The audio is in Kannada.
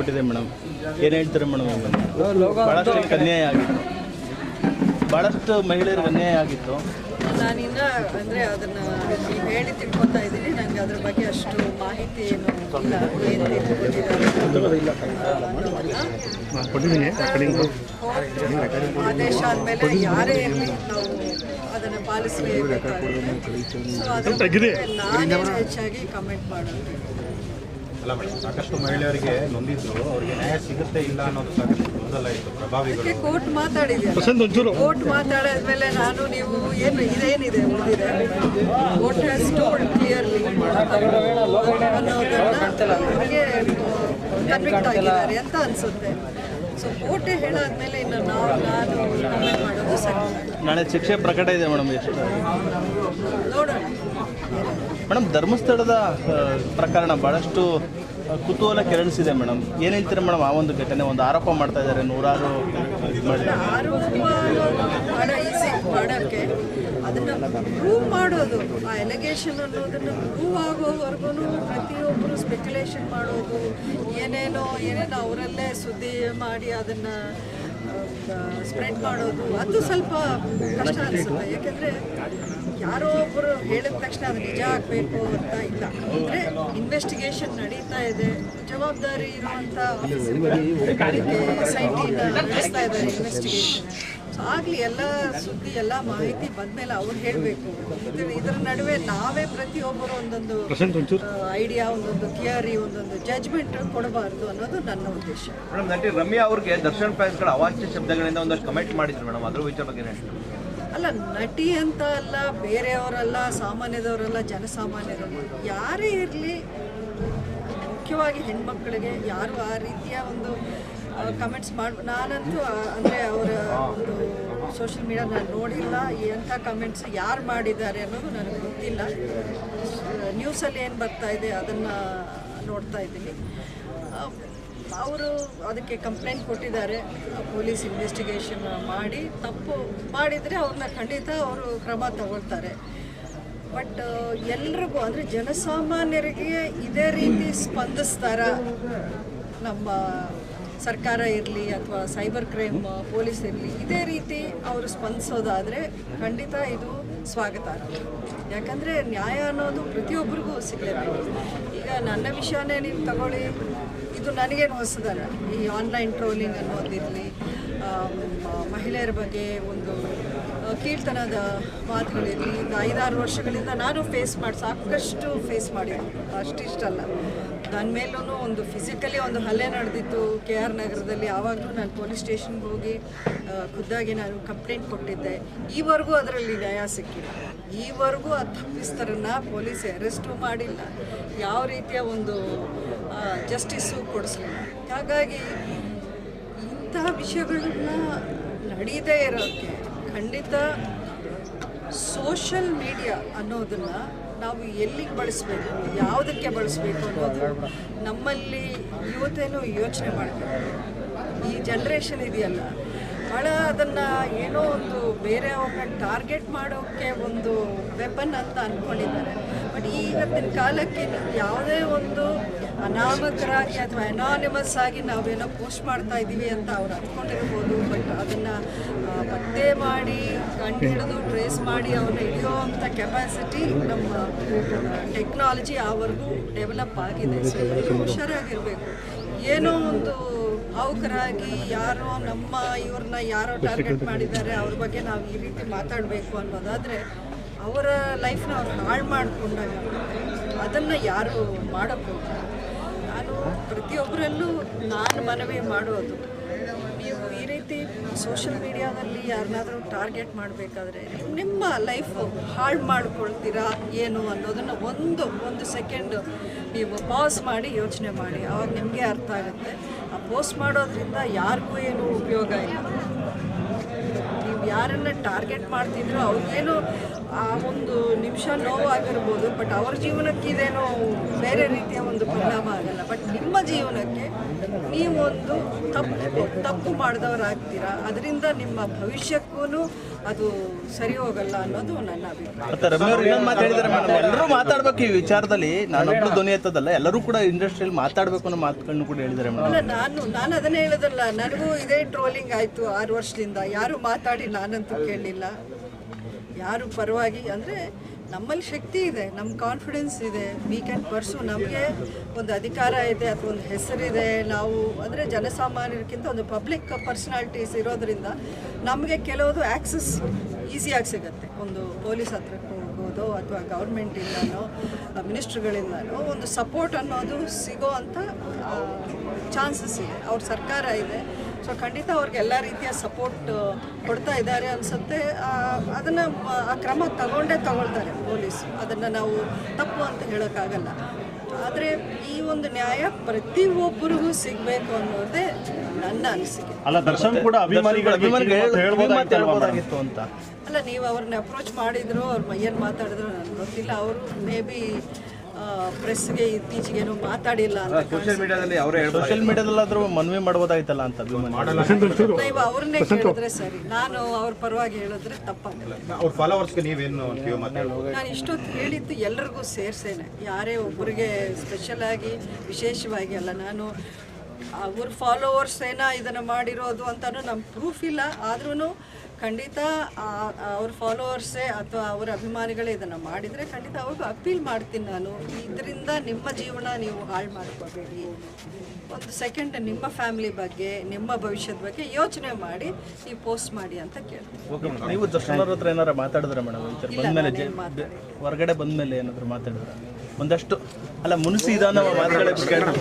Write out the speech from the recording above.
ಕೊಟ್ಟಿದೆ ಮೇಡಮ್. ಏನು ಹೇಳ್ತಾರೆ ಮೇಡಮ್ ಭಾಳಷ್ಟು ಅನ್ಯಾಯ ಆಗಿತ್ತು. ಭಾಳಷ್ಟು ಮಹಿಳೆಯರಿಗೆ ಅನ್ಯಾಯ ಆಗಿತ್ತು. ನಾನಿನ್ನ ಅಂದರೆ ಅದನ್ನು ನೀವು ಹೇಳಿ ತಿಳ್ಕೊತಾ ಇದ್ದೀನಿ. ನನಗೆ ಅದ್ರ ಬಗ್ಗೆ ಅಷ್ಟು ಮಾಹಿತಿ ಏನು ಇಲ್ಲ. ಆದೇಶ ಆದಮೇಲೆ ಯಾರೇ ಇರಲಿ ನಾವು ಅದನ್ನು ಪಾಲಿಸಲೇಬೇಕಾಗುತ್ತೆ. ಸೊ ಅದ್ರ ಬಗ್ಗೆ ನಾನೇ ಹೆಚ್ಚಾಗಿ ಕಮೆಂಟ್ ಮಾಡೋದು. ಅಲ್ಲ ಮೇಡಮ್ ಸಾಕಷ್ಟು ಮಹಿಳೆಯರಿಗೆ ನೊಂದಿದ್ರು ಅವರಿಗೆ ನ್ಯಾಯ ಸಿಗುತ್ತೆ ಇಲ್ಲ ಅನ್ನೋದು ಸಾಕಷ್ಟು ಗೊಂದಲ ಇತ್ತು ಪ್ರಭಾವಿಗಳು. ಕೋರ್ಟ್ ಮಾತಾಡಿದೆ ಕೋರ್ಟ್ ಮಾತಾಡಿದ್ಮೇಲೆ ನಾನು ನೀವು ಏನು ಇದೇನಿದೆ ಉಳಿದಿದೆ? ಕೋರ್ಟ್ ಹ್ಯಾಸ್ ಟೋಲ್ಡ್ ಕ್ಲಿಯರ್ಲಿ ಅನ್ನೋದನ್ನ ಅವ್ರಿಗೆ ಕನ್ವಿಕ್ಟ್ ಆಗಿದ್ದಾರೆ ಅಂತ ಅನ್ಸುತ್ತೆ. ಸೊ ಕೋರ್ಟೇ ಹೇಳಾದ್ಮೇಲೆ ಇನ್ನು ನಾವು ನಾನು ಕಮೆಂಟ್ ಮಾಡೋದು ಸರಿ. ನಾಳೆ ಶಿಕ್ಷೆ ಪ್ರಕಟ ಇದೆ ಮೇಡಮ್ ಎಷ್ಟು ನೋಡೋಣ. ಮೇಡಮ್ ಧರ್ಮಸ್ಥಳದ ಪ್ರಕರಣ ಭಾಳಷ್ಟು ಕುತೂಹಲ ಕೆರಳಿಸಿದೆ ಮೇಡಮ್. ಏನು ಹೇಳ್ತೀರಾ ಮೇಡಮ್ ಆ ಒಂದು ಘಟನೆ? ಒಂದು ಆರೋಪ ಮಾಡ್ತಾ ಇದ್ದಾರೆ ನೂರಾರು ಆರೋಪ ಭಾಳ ಈಸಿ ಮಾಡೋಕ್ಕೆ ಅದನ್ನು ಪ್ರೂವ್ ಮಾಡೋದು. ಆ ಎಲಿಗೇಷನ್ ಅನ್ನೋದನ್ನು ಪ್ರೂವ್ ಆಗೋವರೆಗೂ ಪ್ರತಿಯೊಬ್ಬರು ಸ್ಪೆಕ್ಯುಲೇಷನ್ ಮಾಡೋದು. ಏನೇನೋ ಏನೇನೋ ಅವರಲ್ಲೇ ಸುದ್ದಿ ಮಾಡಿ ಅದನ್ನು ಸ್ಪ್ರೆಡ್ ಮಾಡೋದು. ಅದು ಸ್ವಲ್ಪ ಕಷ್ಟ ಅನಿಸುತ್ತೆ. ಯಾಕೆಂದರೆ ಯಾರೋ ಒಬ್ಬರು ಹೇಳಿದ ತಕ್ಷಣ ಅದು ನಿಜ ಆಗಬೇಕು ಅಂತ ಇಲ್ಲ. ಅಂದರೆ ಇನ್ವೆಸ್ಟಿಗೇಷನ್ ನಡೀತಾ ಇದೆ. ಜವಾಬ್ದಾರಿ ಇರುವಂಥ ಸೈಟಿನ ನಡೆಸ್ತಾ ಇದ್ದಾರೆ ಇನ್ವೆಸ್ಟಿಗೇಷನ್ ಆಗಲಿ ಎಲ್ಲ ಸುದ್ದಿ ಎಲ್ಲ ಮಾಹಿತಿ ಬಂದಮೇಲೆ ಅವ್ರು ಹೇಳಬೇಕು. ಇದ್ರ ಇದರ ನಡುವೆ ನಾವೇ ಪ್ರತಿಯೊಬ್ಬರು ಒಂದೊಂದು ಐಡಿಯಾ ಒಂದೊಂದು ಥಿಯರಿ ಒಂದೊಂದು ಜಜ್ಮೆಂಟ್ ಕೊಡಬಾರ್ದು ಅನ್ನೋದು ನನ್ನ ಉದ್ದೇಶ. ಮೇಡಮ್ ನಟಿ ರಮ್ಯಾ ಅವ್ರಿಗೆ ದರ್ಶನ್ ಫ್ಯಾನ್ಸ್ಗಳು ಅವಾಚ್ಯ ಶಬ್ದಗಳಿಂದ ಒಂದಷ್ಟು ಕಮೆಂಟ್ ಮಾಡಿದ್ರು ಮೇಡಮ್ ಅದ್ರ ವಿಚಾರ ಬಗ್ಗೆ ಅಲ್ಲ ನಟಿ ಅಂತ ಅಲ್ಲ ಬೇರೆಯವರಲ್ಲ ಸಾಮಾನ್ಯದವರಲ್ಲ ಜನಸಾಮಾನ್ಯರಲ್ಲ. ಯಾರೇ ಇರಲಿ ಮುಖ್ಯವಾಗಿ ಹೆಣ್ಮಕ್ಳಿಗೆ ಯಾರು ಆ ರೀತಿಯ ಒಂದು ಕಮೆಂಟ್ಸ್ ಮಾಡಿ, ನಾನಂತೂ ಅಂದರೆ ಅವರ ಒಂದು ಸೋಷಿಯಲ್ ಮೀಡಿಯಾ ನಾನು ನೋಡಿಲ್ಲ ಎಂಥ ಕಮೆಂಟ್ಸ್ ಯಾರು ಮಾಡಿದ್ದಾರೆ ಅನ್ನೋದು ನನಗೆ ಗೊತ್ತಿಲ್ಲ. ನ್ಯೂಸಲ್ಲಿ ಏನು ಬರ್ತಾ ಇದೆ ಅದನ್ನು ನೋಡ್ತಾ ಇದ್ದೀನಿ. ಅವರು ಅದಕ್ಕೆ ಕಂಪ್ಲೇಂಟ್ ಕೊಟ್ಟಿದ್ದಾರೆ. ಪೊಲೀಸ್ ಇನ್ವೆಸ್ಟಿಗೇಷನ್ ಮಾಡಿ, ತಪ್ಪು ಮಾಡಿದರೆ ಅವ್ರನ್ನ ಖಂಡಿತ ಅವರು ಕ್ರಮ ತಗೊಳ್ತಾರೆ. ಬಟ್ ಎಲ್ರಿಗೂ, ಅಂದರೆ ಜನಸಾಮಾನ್ಯರಿಗೆ ಇದೇ ರೀತಿ ಸ್ಪಂದಿಸ್ತಾರ ನಮ್ಮ ಸರ್ಕಾರ ಇರಲಿ ಅಥವಾ ಸೈಬರ್ ಕ್ರೈಮ್, ಪೊಲೀಸ್ ಇರಲಿ, ಇದೇ ರೀತಿ ಅವರು ಸ್ಪಂದಿಸೋದಾದರೆ ಖಂಡಿತ ಇದು ಸ್ವಾಗತಾರ್ಹ. ಯಾಕಂದರೆ ನ್ಯಾಯ ಅನ್ನೋದು ಪ್ರತಿಯೊಬ್ಬರಿಗೂ ಸಿಗಲೇಬೇಕು ಈಗ ನನ್ನ ವಿಷಯನೇ ನೀವು ತಗೊಳ್ಳಿ, ಇದು ನನಗೇನು ಹೊಸದಲ್ಲ. ಈ ಆನ್ಲೈನ್ ಟ್ರೋಲಿಂಗ್ ಅನ್ನೋದಿರಲಿ ಮಹಿಳೆಯರ ಬಗ್ಗೆ ಒಂದು ಕೀರ್ತನದ ಮಾತುಗಳಿರಲಿ ಐದಾರು ವರ್ಷಗಳಿಂದ ನಾನು ಫೇಸ್ ಮಾಡಿ, ಸಾಕಷ್ಟು ಫೇಸ್ ಮಾಡಿದ್ದೀನಿ ಅಷ್ಟಿಷ್ಟಲ್ಲ. ನನ್ನ ಮೇಲೂ ಒಂದು ಫಿಸಿಕಲಿ ಒಂದು ಹಲ್ಲೆ ನಡೆದಿತ್ತು ಕೆ ಆರ್ ನಗರದಲ್ಲಿ. ಆವಾಗಲೂ ನಾನು ಪೊಲೀಸ್ ಸ್ಟೇಷನ್ಗೆ ಹೋಗಿ ಖುದ್ದಾಗಿ ನಾನು ಕಂಪ್ಲೇಂಟ್ ಕೊಟ್ಟಿದ್ದೆ. ಈವರೆಗೂ ಅದರಲ್ಲಿ ನ್ಯಾಯ ಸಿಕ್ಕಿಲ್ಲ. ಈವರೆಗೂ ಆ ತಪ್ಪಿಸ್ತರನ್ನ ಪೊಲೀಸ್ ಅರೆಸ್ಟು ಮಾಡಿಲ್ಲ. ಯಾವ ರೀತಿಯ ಒಂದು ಜಸ್ಟಿಸ್ಸು ಕೊಡಿಸಲಿಲ್ಲ. ಹಾಗಾಗಿ ಇಂತಹ ವಿಷಯಗಳನ್ನ ನಡೀದೇ ಇರೋಕ್ಕೆ ಖಂಡಿತ ಸೋಷಲ್ ಮೀಡಿಯಾ ಅನ್ನೋದನ್ನು ನಾವು ಎಲ್ಲಿಗೆ ಬಳಸಬೇಕು, ಯಾವುದಕ್ಕೆ ಬಳಸಬೇಕು ಅನ್ನೋದು ನಮ್ಮಲ್ಲಿ ಯುವತೆಯೂ ಯೋಚನೆ ಮಾಡಬೇಕು ಈ ಜನ್ರೇಷನ್ ಇದೆಯಲ್ಲ, ಬಹಳ ಅದನ್ನು ಏನೋ ಒಂದು ಬೇರೆಯವ್ರನ್ನ ಟಾರ್ಗೆಟ್ ಮಾಡೋಕ್ಕೆ ಒಂದು ವೆಪನ್ ಅಂತ ಅಂದ್ಕೊಂಡಿದ್ದಾರೆ ಬಟ್ ಇವತ್ತಿನ ಕಾಲಕ್ಕೆ ಯಾವುದೇ ಒಂದು ಅನಾಮಕರಾಗಿ ಅಥವಾ ಅನಾನಿಮಸ್ ಆಗಿ ನಾವೇನೋ ಪೋಸ್ಟ್ ಮಾಡ್ತಾ ಇದ್ದೀವಿ ಅಂತ ಅವ್ರು ಅಂದ್ಕೊಂಡಿರ್ಬೋದು ಬಟ್ ಅದನ್ನು ಪತ್ತೆ ಮಾಡಿ ಕಂಡು ಹಿಡಿದು ಟ್ರೇಸ್ ಮಾಡಿ ಅವ್ರನ್ನ ಹಿಡಿಯುವಂಥ ಕೆಪಾಸಿಟಿ ನಮ್ಮ ಟೆಕ್ನಾಲಜಿ ಆವರೆಗೂ ಡೆವಲಪ್ ಆಗಿದೆ. ಸೊ ಎಲ್ಲರೂ ಹುಷಾರಾಗಿರಬೇಕು. ಏನೋ ಒಂದು ಭಾವುಕರಾಗಿ ಯಾರೋ ನಮ್ಮ ಇವ್ರನ್ನ ಯಾರೋ ಟಾರ್ಗೆಟ್ ಮಾಡಿದ್ದಾರೆ ಅವ್ರ ಬಗ್ಗೆ ನಾವು ಈ ರೀತಿ ಮಾತಾಡಬೇಕು ಅನ್ನೋದಾದರೆ ಅವರ ಲೈಫ್ನ ಅವ್ರು ಹಾಳು ಮಾಡಿಕೊಂಡಾಗ ಅದನ್ನು ಯಾರು ಮಾಡೋಕ್ಕೆ ನಾನು ಪ್ರತಿಯೊಬ್ಬರಲ್ಲೂ ನಾನು ಮನವಿ ಮಾಡೋದು. ನೀವು ಈ ರೀತಿ ಸೋಷಿಯಲ್ ಮೀಡಿಯಾದಲ್ಲಿ ಯಾರನ್ನಾದರೂ ಟಾರ್ಗೆಟ್ ಮಾಡಬೇಕಾದ್ರೆ ನಿಮ್ಮ ಲೈಫ್ ಹಾಳು ಮಾಡ್ಕೊಳ್ತೀರಾ ಏನು ಅನ್ನೋದನ್ನು ಒಂದು ಒಂದು ಸೆಕೆಂಡ್ ನೀವು ಪಾಸ್ ಮಾಡಿ ಯೋಚನೆ ಮಾಡಿ. ಆವಾಗ ನಿಮಗೆ ಅರ್ಥ ಆಗುತ್ತೆ. ಆ ಪೋಸ್ಟ್ ಮಾಡೋದ್ರಿಂದ ಯಾರಿಗೂ ಏನು ಉಪಯೋಗ ಇಲ್ಲ. ನೀವು ಯಾರನ್ನ ಟಾರ್ಗೆಟ್ ಮಾಡ್ತಿದ್ರು ಅವ್ರಿಗೇನು ಆ ಒಂದು ನಿಮಿಷ ನೋವಾಗಿರ್ಬೋದು ಬಟ್ ಅವ್ರ ಜೀವನಕ್ಕೆ ಇದೇನೋ ಬೇರೆ ರೀತಿಯ ಒಂದು ಪರಿಣಾಮ ಆಗಲ್ಲ. ಬಟ್ ನಿಮ್ಮ ಜೀವನಕ್ಕೆ ನೀವೊಂದು ತಪ್ಪು ತಪ್ಪು ಮಾಡಿದವರಾಗ್ತೀರಾ? ಅದರಿಂದ ನಿಮ್ಮ ಭವಿಷ್ಯಕ್ಕೂ ಅದು ಸರಿ ಹೋಗಲ್ಲ ಅನ್ನೋದು ನನ್ನ ಅಭಿಪ್ರಾಯ. ಎಲ್ಲರೂ ಮಾತಾಡ್ಬೇಕು ಈ ವಿಚಾರದಲ್ಲಿ. ನಾನೊಬ್ರು ಧ್ವನಿ ಎತ್ತದಲ್ಲ ಎಲ್ಲರೂ ಕೂಡ ಇಂಡಸ್ಟ್ರಿಯಲ್ಲಿ ಮಾತಾಡ್ಬೇಕು ಅನ್ನೋ ಮಾತುಗಳನ್ನು ಕೂಡ ಹೇಳಿದ್ದಾರೆ ಮೇಡಮ್. ಅಲ್ಲ ನಾನು ನಾನು ಅದನ್ನೇ ಹೇಳೋದಲ್ಲ. ನನಗೂ ಇದೇ ಟ್ರೋಲಿಂಗ್ ಆಯಿತು ಆರು ವರ್ಷದಿಂದ. ಯಾರು ಮಾತಾಡಿ ನಾನಂತೂ ಕೇಳಲಿಲ್ಲ. ಯಾರು ಪರವಾಗಿ ಅಂದರೆ ನಮ್ಮಲ್ಲಿ ಶಕ್ತಿ ಇದೆ ನಮ್ಮ ಕಾನ್ಫಿಡೆನ್ಸ್ ಇದೆ. ವಿ ಕ್ಯಾನ್ ಪರ್ಸು ನಮಗೆ ಒಂದು ಅಧಿಕಾರ ಇದೆ, ಅಥವಾ ಒಂದು ಹೆಸರಿದೆ. ನಾವು ಅಂದರೆ ಜನಸಾಮಾನ್ಯರಿಗಿಂತ ಒಂದು ಪಬ್ಲಿಕ್ ಪರ್ಸನಾಲಿಟೀಸ್ ಇರೋದ್ರಿಂದ ನಮಗೆ ಕೆಲವೊಂದು ಆ್ಯಕ್ಸಸ್ ಈಸಿಯಾಗಿ ಸಿಗುತ್ತೆ. ಒಂದು ಪೊಲೀಸ್ ಹತ್ರಕ್ಕೆ ಹೋಗ್ಬೋದು ಅಥವಾ ಗೌರ್ಮೆಂಟಿಂದನೋ ಮಿನಿಸ್ಟ್ರುಗಳಿಂದನೋ ಒಂದು ಸಪೋರ್ಟ್ ಅನ್ನೋದು ಸಿಗೋ ಅಂಥ ಚಾನ್ಸಸ್ ಇದೆ. ಅವ್ರ ಸರ್ಕಾರ ಇದೆ. ಸೊ ಖಂಡಿತ ಅವ್ರಿಗೆ ಎಲ್ಲ ರೀತಿಯ ಸಪೋರ್ಟ್ ಕೊಡ್ತಾ ಇದ್ದಾರೆ ಅನಿಸುತ್ತೆ. ಅದನ್ನು ಆ ಕ್ರಮ ತಗೊಂಡೇ ತಗೊಳ್ತಾರೆ ಪೊಲೀಸ್. ಅದನ್ನು ನಾವು ತಪ್ಪು ಅಂತ ಹೇಳೋಕ್ಕಾಗಲ್ಲ. ಆದರೆ ಈ ಒಂದು ನ್ಯಾಯ ಪ್ರತಿ ಒಬ್ಬರಿಗೂ ಸಿಗಬೇಕು ಅನ್ನೋದೇ ನನ್ನ ಅನಿಸಿಕೆ. ಅಲ್ಲ ದರ್ಶನ್ ಕೂಡ ಅಂತ. ಅಲ್ಲ ನೀವು ಅವ್ರನ್ನ ಅಪ್ರೋಚ್ ಮಾಡಿದ್ರು ಅವ್ರ ಮೈಯಲ್ಲಿ ಮಾತಾಡಿದ್ರು ನನಗೆ ಗೊತ್ತಿಲ್ಲ. ಅವರು ಮೇ ಬಿ ಪ್ರೆಸ್ಗೆ ಇತ್ತೀಚೆಗೇನು ಮಾತಾಡಿಲ್ಲ ಅಂತ ಸೋಷಿಯಲ್ ಮೀಡಿಯಾದಲ್ಲಿ ಅವರೇ ಹೇಳ್ಬೋದು ಸೋಷಿಯಲ್ ಮೀಡಿಯಾದಲ್ಲಾದ್ರೂ ಮನವಿ ಮಾಡಬಹುದಾಗಿತ್ತಲ್ಲ ಅಂತ ನೀವು ಅವ್ರನ್ನೇ ಕೇಳಿದ್ರೆ ಸರಿ. ನಾನು ಅವ್ರ ಪರವಾಗಿ ಹೇಳಿದ್ರೆ ತಪ್ಪಾಗಲ್ಲ ಅವ್ರ ಫಾಲೋವರ್ಸ್ಗೆ ನೀವೇನು ನಾನು ಇಷ್ಟೊತ್ತು ಹೇಳಿದ್ದು ಎಲ್ರಿಗೂ ಸೇರ್ಸೇನೆ. ಯಾರೇ ಒಬ್ಬರಿಗೆ ಸ್ಪೆಷಲ್ ಆಗಿ ವಿಶೇಷವಾಗಿ ಅಲ್ಲ ನಾನು ಅವ್ರ ಫಾಲೋವರ್ಸ್ ಏನ ಇದನ್ನು ಮಾಡಿರೋದು ಅಂತಲೂ ನಮ್ಮ ಪ್ರೂಫ್ ಇಲ್ಲ. ಆದ್ರೂ ಖಂಡಿತ ಅವ್ರ ಫಾಲೋವರ್ಸೇ ಅಥವಾ ಅವರ ಅಭಿಮಾನಿಗಳೇ ಇದನ್ನು ಮಾಡಿದರೆ ಖಂಡಿತ ಅವ್ರಿಗೂ ಅಪೀಲ್ ಮಾಡ್ತೀನಿ ನಾನು. ಇದರಿಂದ ನಿಮ್ಮ ಜೀವನ ನೀವು ಹಾಳು ಮಾಡ್ಕೋಬೇಡಿ. ಒಂದು ಸೆಕೆಂಡ್ ನಿಮ್ಮ ಫ್ಯಾಮಿಲಿ ಬಗ್ಗೆ ನಿಮ್ಮ ಭವಿಷ್ಯದ ಬಗ್ಗೆ ಯೋಚನೆ ಮಾಡಿ ಈ ಪೋಸ್ಟ್ ಮಾಡಿ ಅಂತ ಕೇಳ್ತೀನಿ. ನೀವು ದರ್ಶನ್ ಅವ್ರ ಹತ್ರ ಏನಾರ ಮಾತಾಡಿದ್ರೆ ಮೇಡಮ್ ಬಂದ್ಮೇಲೆ ಹೊರಗಡೆ ಬಂದ್ಮೇಲೆ ಏನಾದರೂ ಮಾತಾಡಿದ್ರೆ? ಒಂದಷ್ಟು ಅಲ್ಲ ಮುನಿಸಿ ಇದಾನ ಕೇಳ್ತಾರೆ